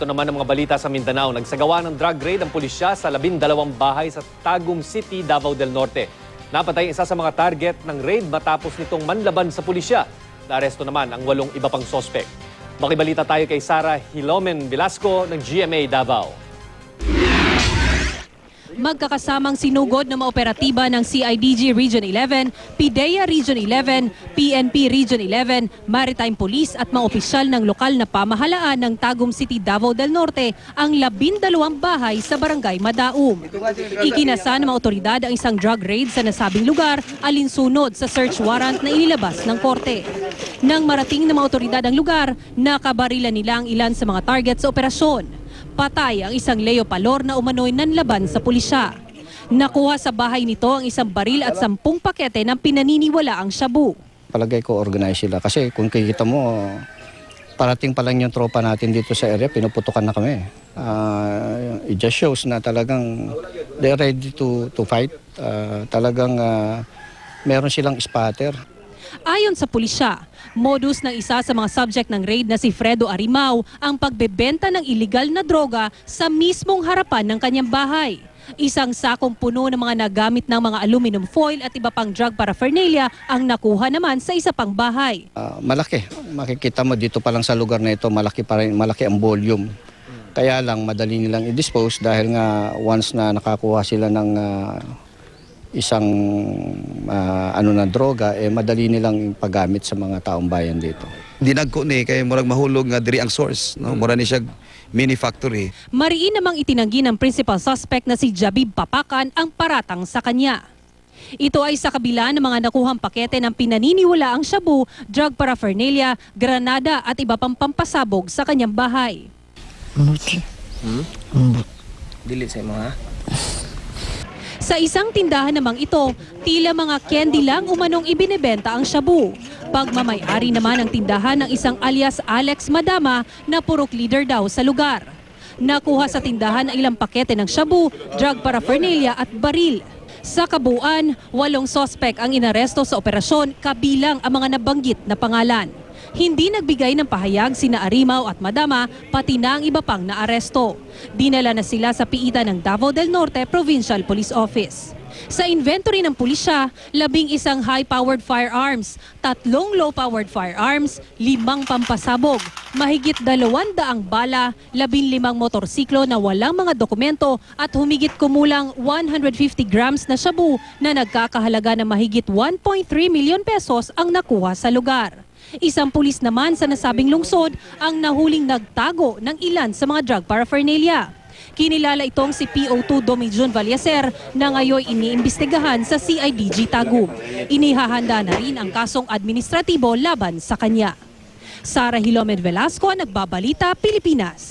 Ito naman ang mga balita sa Mindanao. Nagsagawa ng drug raid ang pulisya sa labindalawang bahay sa Tagum City, Davao del Norte. Napatay isa sa mga target ng raid matapos nitong manlaban sa pulisya. Naaresto naman ang walong iba pang sospek. Makibalita tayo kay Sara Hilomen Velasco ng GMA Davao. Magkakasamang sinugod na maoperatiba ng CIDG Region 11, PIDEA Region 11, PNP Region 11, Maritime Police at mga opisyal ng lokal na pamahalaan ng Tagum City, Davao del Norte ang labindalawang bahay sa Barangay Madaum. Ikinasa ng mga otoridad ang isang drug raid sa nasabing lugar alinsunod sa search warrant na inilabas ng korte. Nang marating ng mga otoridad ang lugar, nakabarilan nila ang ilan sa mga target sa operasyon. Patay ang isang Leo Palor na umano'y nanlaban sa pulisya. Nakuha sa bahay nito ang isang baril at sampung pakete ng pinaniniwala ang shabu. Palagay ko organize sila kasi kung kikita mo parating pa lang yung tropa natin dito sa area, pinuputukan na kami. Ah, it just shows na talagang they're ready to to fight. Ah, talagang ah, meron silang spatter. Ayon sa pulisya, modus ng isa sa mga subject ng raid na si Fredo Arimao ang pagbebenta ng iligal na droga sa mismong harapan ng kanyang bahay. Isang sakong puno ng mga nagamit ng mga aluminum foil at iba pang drug paraphernalia ang nakuha naman sa isa pang bahay. Ah, malaki. Makikita mo dito pa lang sa lugar na ito, malaki pa rin, malaki ang volume. Kaya lang madali nilang i-dispose dahil nga once na nakakuha sila ng ah, isang ah, ano na droga, eh madali nilang paggamit sa mga taong bayan dito. dinagko ni kay murag mahulog nga diri ang source no mura ni siya mini factory Mariin namang itinanggi ng principal suspect na si Jabib Papakan ang paratang sa kanya. Ito ay sa kabila ng mga nakuhang pakete ng pinaniniwala ang shabu, drug paraphernalia, granada at iba pang pampasabog sa kanyang bahay. Dili sa imo ha. Sa isang tindahan namang ito, tila mga candy lang umanong ibinebenta ang shabu. Pagmamayari naman ang tindahan ng isang alias Alex Madama na purok leader daw sa lugar. Nakuha sa tindahan ang ilang pakete ng shabu, drug paraphernalia at baril. Sa kabuuan, walong sospek ang inaresto sa operasyon kabilang ang mga nabanggit na pangalan. Hindi nagbigay ng pahayag sina Arimaw at Madama pati na ang iba pang naaresto. Dinala na sila sa piitan ng Davao del Norte Provincial Police Office. Sa inventory ng pulisya, labing isang high-powered firearms, tatlong low-powered firearms, limang pampasabog, mahigit dalawang daang bala, labing limang motorsiklo na walang mga dokumento at humigit kumulang 150 grams na shabu na nagkakahalaga ng mahigit 1.3 milyon pesos ang nakuha sa lugar. Isang pulis naman sa nasabing lungsod ang nahuling nagtago ng ilan sa mga drug paraphernalia. Kinilala itong si PO2 Domijon Valleser na ngayon iniimbestigahan sa CIDG Tagum. Inihahanda na rin ang kasong administratibo laban sa kanya. Sara Hilomed Velasco, Nagbabalita, Pilipinas.